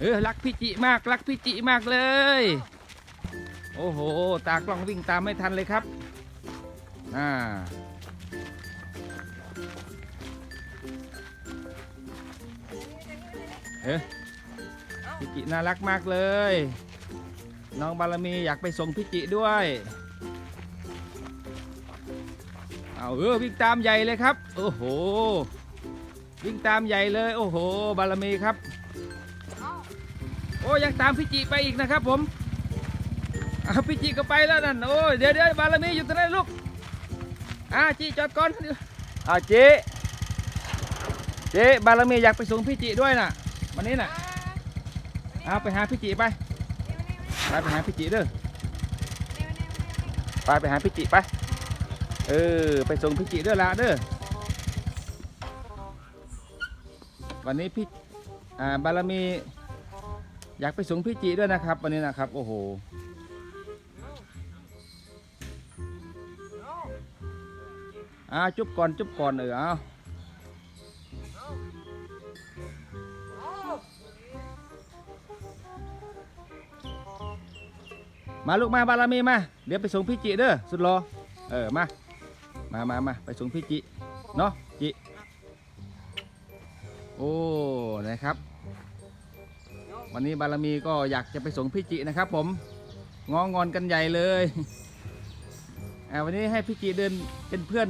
เออรักพี่จิมากรักพี่จิมากเลย โอ้โห ตากล้องวิ่งตามไม่ทันเลยครับอ่าเออพี่จิน่ารักมากเลย น้องบารมีอยากไปส่งพี่จิด้วยเอาเออวิ่งตามใหญ่เลยครับ โอ้โห วิ่งตามใหญ่เลย โอ้โห บารมีครับ อ้ยังตามพี่จิไปอีกนะครับผมอ้าพี่จิก็ไปแล้วนั่นโอ้ยเดี๋ยวเดี๋ยวบารมีอยู่ตรงนั้นลูกอ่าจิจอดก่อนอ่าจิจิบารมีอยากไปส่งพี่จิด้วยน่ะวันนี้น่ะเอาไปหาพี่จิไปไปไปหาพี่จิเด้อไปไปหาพี่จิไปเออไปส่งพี่จิเด้อละเด้อวันนี้พี่อ่าบารมี อยากไปส่งพี่จิด้วยนะครับ วันนี้นะครับ โอ้โหอ่าจุ๊บก่อนจุ๊บก่อนเออเอามาลูกมาบารมีมา เดี๋ยวไปส่งพี่จิเด้อสุดรอเออมา มามามาไปส่งพี่จิเนาะจิโอ้นะครับ วันนี้บารมีก็อยากจะไปส่งพี่จินะครับ ผมงองอนกันใหญ่เลยอ่าวันนี้ให้พี่จิเดินเป็นเพื่อน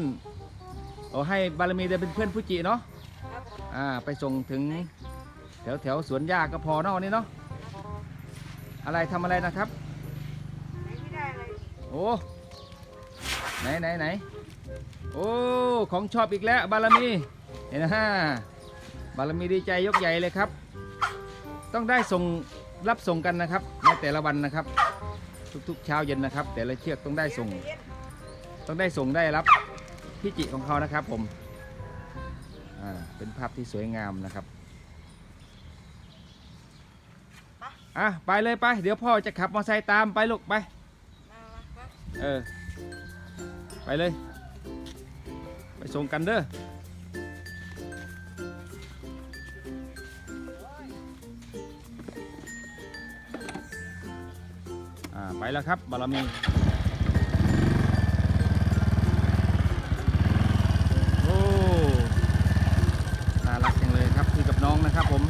โอ้ให้บารมีเดินเป็นเพื่อนพี่จิเนาะอ่าไปส่งถึงแถวแถวสวนหญ้าก็พอเนาะวันนี้เนาะอะไรทำอะไรนะครับโอ้ไหนไหนไหนโอ้ของชอบอีกแล้วบารมีเห็นนะฮะบารมีดีใจยกใหญ่เลยครับ ต้องได้ส่งรับส่งกันนะครับในแต่ละวันนะครับ ทุกๆเช้าเย็นนะครับ แต่ละเชือกต้องได้ส่ง ต้องได้ส่งได้รับพิจิของเขานะครับผมเป็นภาพที่สวยงามนะครับอะไปเลยไป เดี๋ยวพ่อจะขับมอเตอร์ไซค์ตามไปลูกไปเออไปเลย ไปส่งกันเด้อ ไปแล้วครับบารมีโอ้น่ารักจังเลยครับคือกับน้องนะครับผม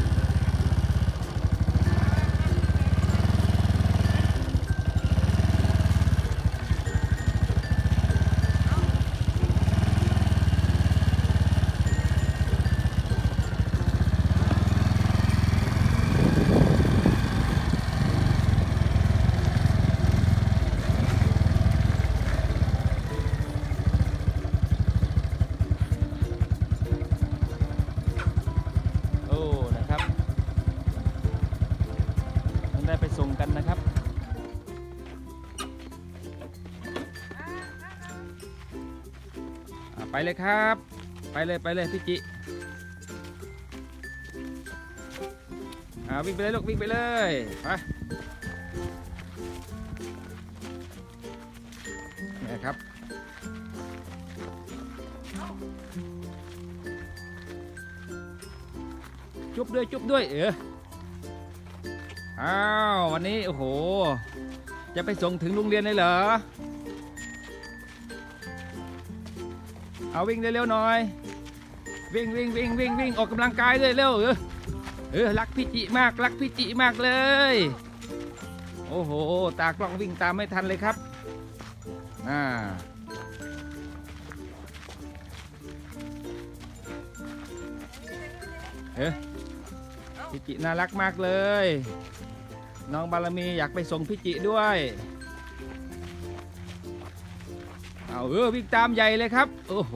เลยครับ ไปเลยไปเลยพี่จิอ่าวิ่งไปเลยลูกวิ่งไปเลยไปนี่ครับจุ๊บด้วยจุ๊บด้วยเอออ้าววันนี้โอ้โห จะไปส่งถึงโรงเรียนเลยเหรอ เอาวิ่งเร็วๆหน่อย วิ่งวิ่งวิ่งวิ่งวิ่งออกกำลังกายเลยเร็วเออเออรักพี่จิมากรักพี่จิมากเลย โอ้โห ตากล้องวิ่งตามไม่ทันเลยครับอ่าเออพี่จิน่ารักมากเลย น้องบารมีอยากไปส่งพี่จิด้วย เอาเออวิ่งตามใหญ่เลยครับ โอ้โห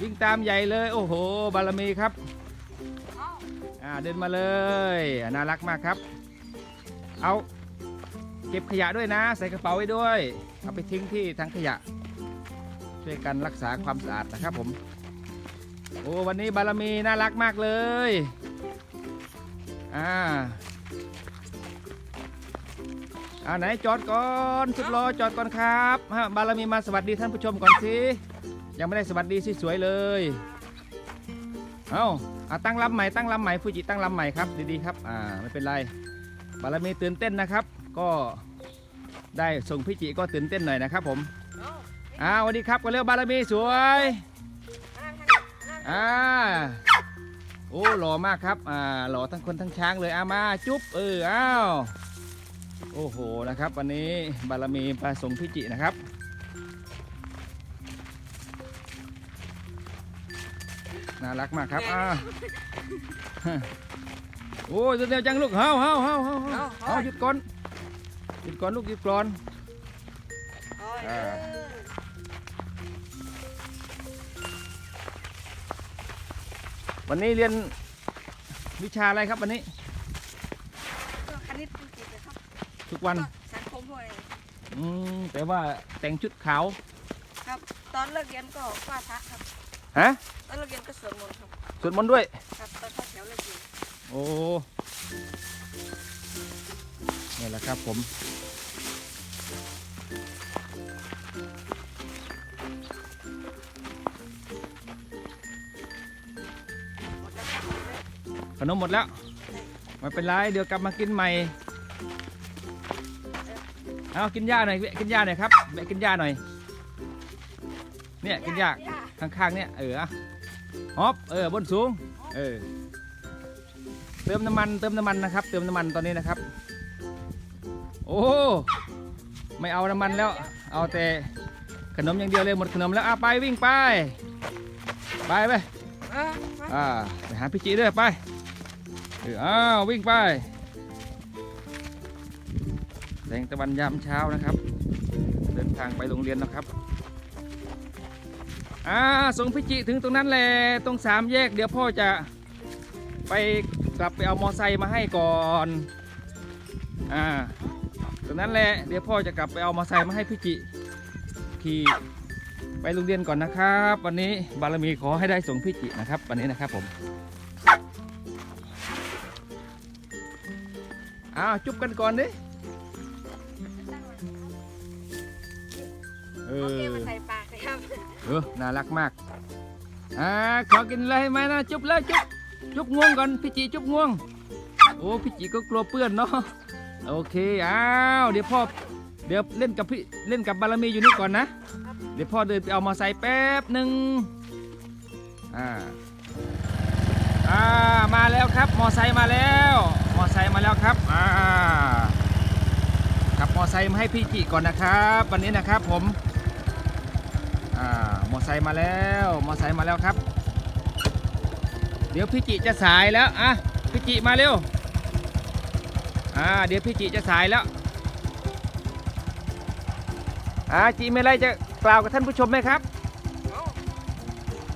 วิ่งตามใหญ่เลย โอ้โห บารมีครับอ่าเดินมาเลยน่ารักมากครับ เอาเก็บขยะด้วยนะ ใส่กระเป๋าไว้ด้วย เอาไปทิ้งที่ถังขยะ ช่วยกันรักษาความสะอาดนะครับผมโอ้วันนี้บารมีน่ารักมากเลยอ่า อ่าไหนจอดก่อนสุดรอจอดก่อนครับฮะบารมีมาสวัสดีท่านผู้ชมก่อนสิยังไม่ได้สวัสดีสวยๆเลยเอาอะตั้งลำใหม่ตั้งลำใหม่ฟูจิตั้งลำใหม่ครับดีๆครับอ่าไม่เป็นไรบารมีตื่นเต้นนะครับ ก็ได้ส่งพี่จิก็ตื่นเต้นหน่อยนะครับผมอ่าสวัสดีครับก็เร็วบารมีสวยอ่าโอ้หล่อมากครับอ่าหล่อทั้งคนทั้งช้างเลยอามาจุ๊บเอออ้าว โอ้โหนะครับ วันนี้บารมีมาส่งพี่จินะครับ น่ารักมากครับอ่าโอ้ยเร็วๆจังลูกเฮาเฮาเฮาเฮาเฮาเอาหยุดก่อนหยุดก่อนลูกหยุดก่อนอ่าวันนี้เรียนวิชาอะไรครับวันนี้ ก็คณิตอังกฤษนะครับ ทุกวันก็สังคมด้วยอืมแต่ว่าแต่งชุดขาว ครับ ตอนเลิกเรียนก็ไหว้พระครับ ฮะ ตอนเลิกเรียนก็สวดมนต์ครับ สวดมนต์ด้วย ครับ ตอนเข้าแถวเลิกเรียนโอ้นี่แหละครับผม หมดแล้วครับหมดแล้วขนมหมดแล้ว ไม่เป็นไร เดี๋ยวกลับมากินใหม่ เอากินหญ้าหน่อยแวะกินหญ้าหน่อยครับแวะกินหญ้าหน่อย เนี่ยกินหญ้าข้างๆเนี่ยเอออะฮอปเออบนสูง เออ เติมน้ำมันเติมน้ำมันนะครับ เติมน้ำมันตอนนี้นะครับ โอ้ไม่เอาน้ำมันแล้ว เอาแต่ขนมอย่างเดียวเลยหมดขนมแล้วอะไปวิ่งไป ไปไปเออมาอ่าไปหาพี่จีด้วยไปเอออ้าววิ่งไปแสงตะวันยามเช้านะครับ เดินทางไปโรงเรียนนะครับอ่าสงพี่จิถึงตรงนั้นแหละตรงสามแยก เดี๋ยวพ่อจะไปกลับไปเอามอไซค์มาให้ก่อนอ่าตรงนั้นแหละเดี๋ยวพ่อจะกลับไปเอามอไซค์มาให้พี่จิขี่ไปโรงเรียนก่อนนะครับ วันนี้บารมีขอให้ได้สงพี่จินะครับ วันนี้นะครับผมอ้าวจุ๊บกันก่อนดิ อโอเคอมาใส่ปากเลยครับเออน่ารักมากอ่าขอกินอะไรไหมนะจุ๊บเลยจุ๊บจุ๊บง่วงก่อนพี่จิจุ๊บง่วง โอ้พี่จิก็กลัวเปื้อนเนาะโอเคอ้าวเดี๋ยวพ่อเดี๋ยวเล่นกับพี่เล่นกับบารมีอยู่นี่ก่อนนะ เดี๋ยวพ่อเดินไปเอามาใส่แป๊บหนึ่งอ่าอ่ามาแล้วครับ มอไซค์มาแล้วมอไซค์มาแล้วครับอ่าขับมอไซค์มาให้พี่จิก่อนนะครับ วันนี้นะครับผม อ่ามอไซค์มาแล้วมอไซค์มาแล้วครับ เดี๋ยวพี่จิจะสายแล้วอะพี่จิมาเร็วอ่าเดี๋ยวพี่จิจะสายแล้วอ่าจิมีอะไรจะกล่าวกับท่านผู้ชมไหมครับเอา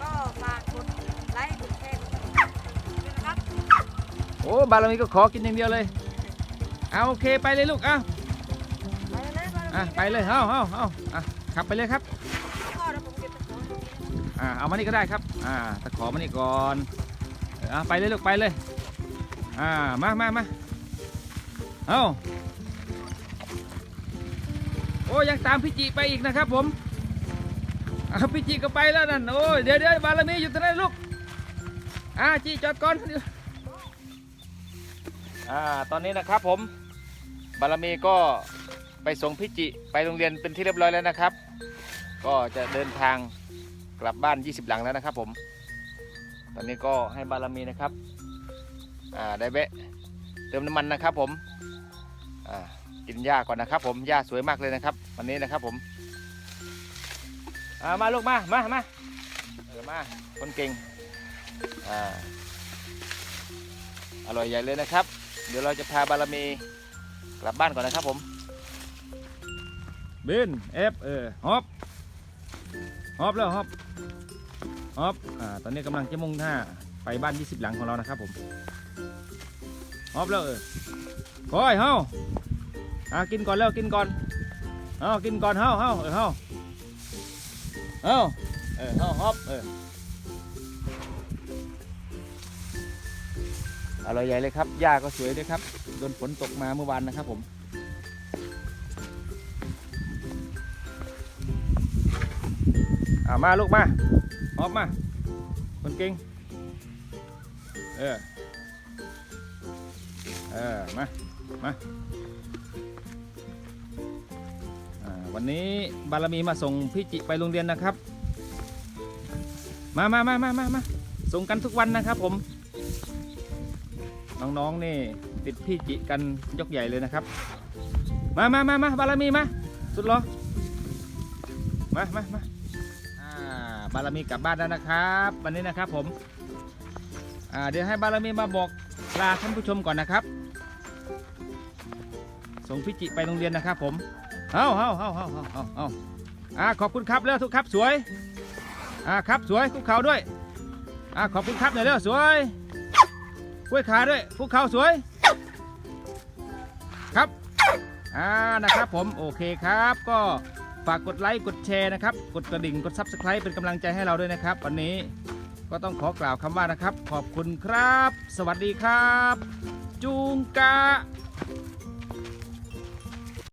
ก็ฝากกดไลค์กดแชร์กดติดตามด้วยนะครับโอ้บารมีก็ขอกินอย่างเดียวเลยเอาโอเคไปเลยลูกเอาไปเลยไปอะไปเลยเอาเอาเอาอะขับไปเลยครับ อ่าเอามานี่ก็ได้ครับอ่าตะขอมานี่ก่อนเอาไปเลยลูกไปเลยอ่ามามามาเอาโอ้ยังตามพี่จิไปอีกนะครับผมอาพี่จิก็ไปแล้วนั่นโอ้ยเดี๋ยวเดี๋ยวบารมีอยู่ตรงนั้นลูกอ่าจิจอดก่อนอ่าตอนนี้นะครับผมบารมีก็ไปส่งพี่จิไปโรงเรียนเป็นที่เรียบร้อยแล้วนะครับ ก็จะเดินทาง กลับบ้าน 20 หลังแล้วนะครับผม ตอนนี้ก็ให้บารมีนะครับ อ่าได้แวะเติมน้ำมันนะครับผม อ่ากินหญ้าก่อนนะครับ ผมหญ้าสวยมากเลยนะครับ วันนี้นะครับผม อ่ามาลูกมามามาเออมาคนเก่ง อ่าอร่อยใหญ่เลยนะครับ เดี๋ยวเราจะพาบารมีกลับบ้านก่อนนะครับผมบินเอฟเออฮอป ฮอปแล้วฮอปฮอปอ่าตอนนี้กำลังจะมุ่งหน้าไปบ้าน 20 หลังของเรานะครับผมฮอปแล้วเออคอยเฮาอ่ากินก่อนแล้วกินก่อนเฮากินก่อนเฮาเฮาเออเฮาเฮาเออเฮาฮอปเอออร่อยใหญ่เลยครับหญ้าก็สวยด้วยครับโดนฝนตกมาเมื่อวานนะครับผม อ่ามาลูกมาออกมา คนเก่ง เออ เออ มามาอ่าวันนี้บารมีมาส่งพี่จิไปโรงเรียนนะครับ มามามามามามาส่งกันทุกวันนะครับผม น้องๆนี่ติดพี่จิกันยกใหญ่เลยนะครับ มามามามาบารมีมา สุดหรอ มามามา บารมีกลับบ้านแล้วนะครับ วันนี้นะครับผมเดี๋ยวให้บารมีมาบอกลาท่านผู้ชมก่อนนะครับ ส่งพี่จิไปโรงเรียนนะครับผมเอาเอาเอาเอาเอาเอาเอาอ่าขอบคุณครับเร็วทุกครับสวยอ่าครับสวยคุกเขาด้วยอ่าขอบคุณครับหน่อยเร็วสวยกล้วยขาด้วยคุกเขาสวย ครับอ่านะครับผมโอเคครับก็ ฝากกดไลค์กดแชร์นะครับ กดกระดิ่งกด Subscribe เป็นกำลังใจให้เราด้วยนะครับ วันนี้ก็ต้องขอกล่าวคำว่านะครับ ขอบคุณครับ สวัสดีครับจูงกะ